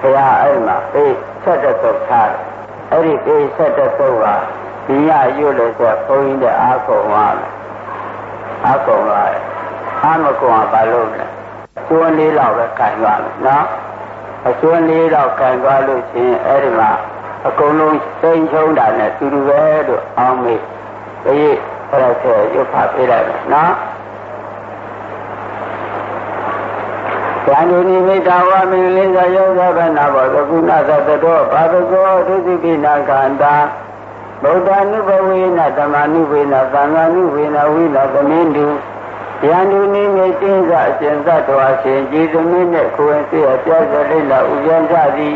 ဘုရားအဲ့မှာအေးဆက်တဲ့သုတ်ထားတယ်အဲ့ဒီအေးဆက်တဲ့သုတ်ကဒီညရွတ်လို့ဆိုဘုန်းကြီးတဲ့အာကုံပါမယ်အာကုံပါအာမကုံကဘာလို့လဲကျွန်းလေးလောက်ပဲခံသွားမယ်နော်အကျွန်းလေးလောက်ခံသွားလို့ချင်းအဲ့ဒီမှာအကုန်လုံးစိန်ချုံတာနဲ့တူတူပဲလို့အောင်းမေးအေးအဲ့ဒါဆိုရုပ်ဖတ်ပြလိုက်မယ်နော် ယန္တုနိမိတဝါမိလိသယောသဗနာဘောသကုဏသတတောဘာဝကောဒုတိပိနာခန္တာဗုဒ္ဓ ानु ဘဝေနဓမ္မ ानु ဝေနသံဃာ ानु ဝေနဝိလာသမင်းတုယန္တုနိမိတင်းစအရှင်သတ္တဝါရှင်ကြည်သမင်းနဲ့ကိုယ်စီအပြတ်စလိလာဥယံကြသည်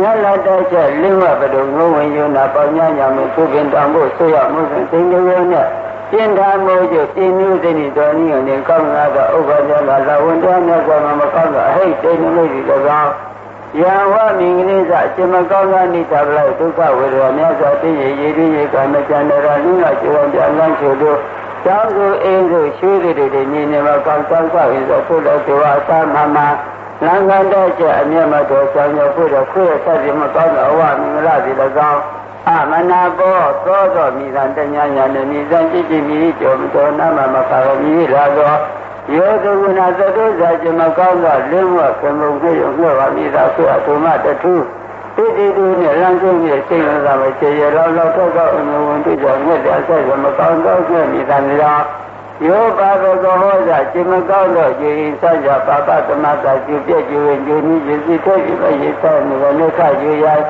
ညလာတဲ့ချက်လင်းဝပဒုငုံဝင်ယုံနာပေါညညာမှုသူပင်တောင်ဖို့ဆွရမှုစဉ်သိဉ္ဇယောနဲ့ ပြင်းထားမှုကျပြင်းမျိုးသိနေတော်နည်းနဲ့ကောင်းလာသောဥပ္ပါဒလာလာဝန်တော်မြတ်စွာဘုရားမကောင်းသောအဟိတ်တိနှလို့ဒီ၎င်းယံဝမင်္ဂလိစအရှင်မကောင်းသောနိတဗလိုက်ဒုက္ခဝေဒနာမြတ်စွာသိရရည်ရည်ရည်ကမကြံရလင်းကကျွမ်းပြန်လန်းချို့တို့ကျောင်းစုအင်းစုရှိတွေတွေမြင်နေမှာကောင်းကောင်းကောင်းဆိုဆိုလို့ဒီဝါသာမမလမ်းကတော့ချက်အမျက်မတော်ဆောင်ရဖို့တော့ခွေးဆက်ပြီးမကောင်းသောအဝမင်္ဂလာဒီ၎င်း အမနာဘောသောသောမိသံတညာညာနဲ့မိသံကြည်ကြည်မိကြောမတော်နာမမကာရမိလာသောယောသဝနာသတုဇာကျမကောင်းသောလင်းဝကမုံပြေရုံလွှတ်ပါမိသာဆွအထုမတထုတိတိတုနဲ့လမ်းကျုံရဲ့စိတ်ဝင်စားမချေရတော့တော့တော့ကအမြဝင်တွေ့ကြမြတ်တဲ့ဆက်ရမကောင်းတော့ကျမိသံရောယောပါဘကောဟောကြကျမကောင်းတော့ကျေရင်စကြပါပသမတာကျပြည့်ကျွင်ကျူနည်းရစီထဲပြီးပဲရေးဆိုင်နေလည်းခကျွေရိုက်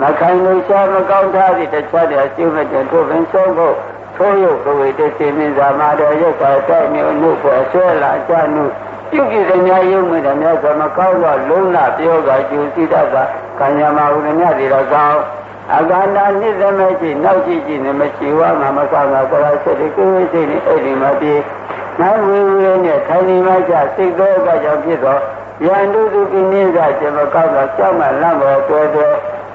မခိုင်လို့ရှားမကောင်းထားသည့်တခြားတဲ့အကျိုးမဲ့တဲ့ထိုပင်ဆုံးဖို့ထိုးရုပ်ကဝေတသိမြင်သာမာတော်ရုပ်ကတိုက်မျိုးနှုတ်ပေါ်ဆွဲလာကြနုပြုကြည်တဲ့များယုံမဲ့တဲ့များဆိုမကောင်းတော့လုံးလာပြောကကျူစီတတ်တာကံညာမဟုမြတ်ဒီတော့ကောင်းအကန္တာနိသမကြည့်နောက်ကြည့်ကြည့်နေမရှိဝါမှာမကောင်းတာသရစိတ်ကိုယ်စိတ်နဲ့အဲ့ဒီမှာပြေနိုင်ဝေဝေနဲ့ထိုင်နေမှကြစိတ်သောကကြောင့်ဖြစ်သောယန္တုသူကိနိစ္စကျမကောင်းတော့ကြောက်မှလမ်းပေါ်တွဲတွဲ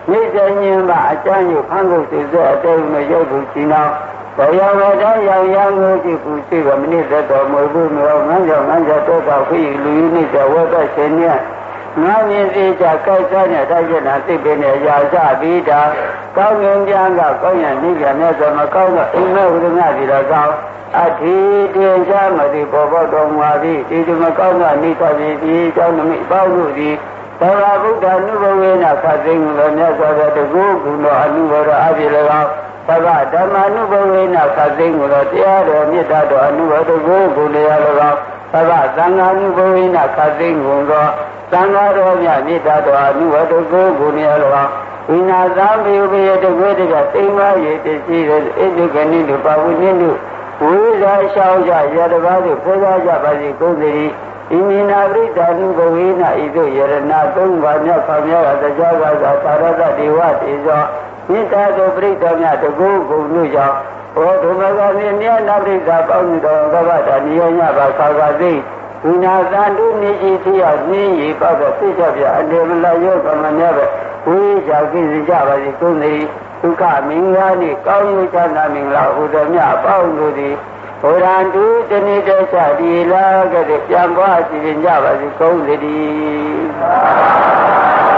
မိစ္ဆညင်ပါအကျမ်းယူဖန်ကုန်စိစေအတေမရုပ်သူချင်းအောင်ဘယဝတရောင်ရံကိုကြည့်ခုရှိကမိနစ်သက်တော်မူဘူးမျိုးငန်းကြောင့်ငန်းကြောင့်တော့ခိလူယူနိစ္စဝတ်သက်ရှင်နဲ့ငါမြင်စေချကိုက်စားနဲ့တိုက်ကျနာသိပင်နဲ့ရာဇပြီးတာကောင်းငင်ပြန်ကကောင်းရနိဗ္ဗာန်နဲ့ဆိုမကောင်းတော့အိမ်မဲ့ဝိရဏဒီတော့ကောင်းအထေတင်ချမတိဘောဘောတော်မူသည်ဒီဒီမကောင်းသောနိစ္စပြည်ဒီအကြောင်းနမိပေါင်းလို့သည် သောတာဗုဒ္ဓနုဘဝေနဖတ်သိမှုတော်မြတ်စွာဘုရားတကူကုတော်အနုဘောတော်အပြည့်၎င်းသဗ္ဗဓမ္မနုဘဝေနဖတ်သိမှုတော်တရားတော်မြတ်တော်အနုဘောတကူကုတရား၎င်းသဗ္ဗသံဃာနုဘဝေနဖတ်သိမှုတော်သံဃာတော်မြတ်မြတ်တော်အနုဘောတကူကုတရား၎င်းဝိနာသာမေဝေတကွေတကသိမ္မာယေတရှိရအိဒုကနိတုပါဝိနိတုဝိဇာရှောင်းကြရတပါးတို့ဖေးကြပါစေကုန်စေ၏ ဣမိနာပရိဒါနုဘဝေနဤသို့ယရဏသုံးပါးမြတ်ဖာမြတ်ကတရားကသာသာရတဒေဝတေဇောမိတ္တာတို့ပရိဒါမြတ်တကူကုန်လို့ကြောင့်ဩဒုမဂမေမြတ်နာပရိဒါပေါင်းတော်ဘဂဗတာနိယညပါခါကသိဝိနာသန္တုနိကြီးတိယနင်းရီပောက်တဲ့သိချက်ပြအနေမလာယောကမမြတ်ပဲဝိဇာကိစီကြပါစေကုန်သီဒုက္ခမင်္ဂလာနှင့်ကောင်းကျိုးချမ်းသာမင်္ဂလာဟူသည်မြတ်အပေါင်းတို့သည် ဘုရားတူတဏိတ္တချဒီလာကတဲ့ပြန်ပွားကြည်ကြပါစေကုန်သတည်း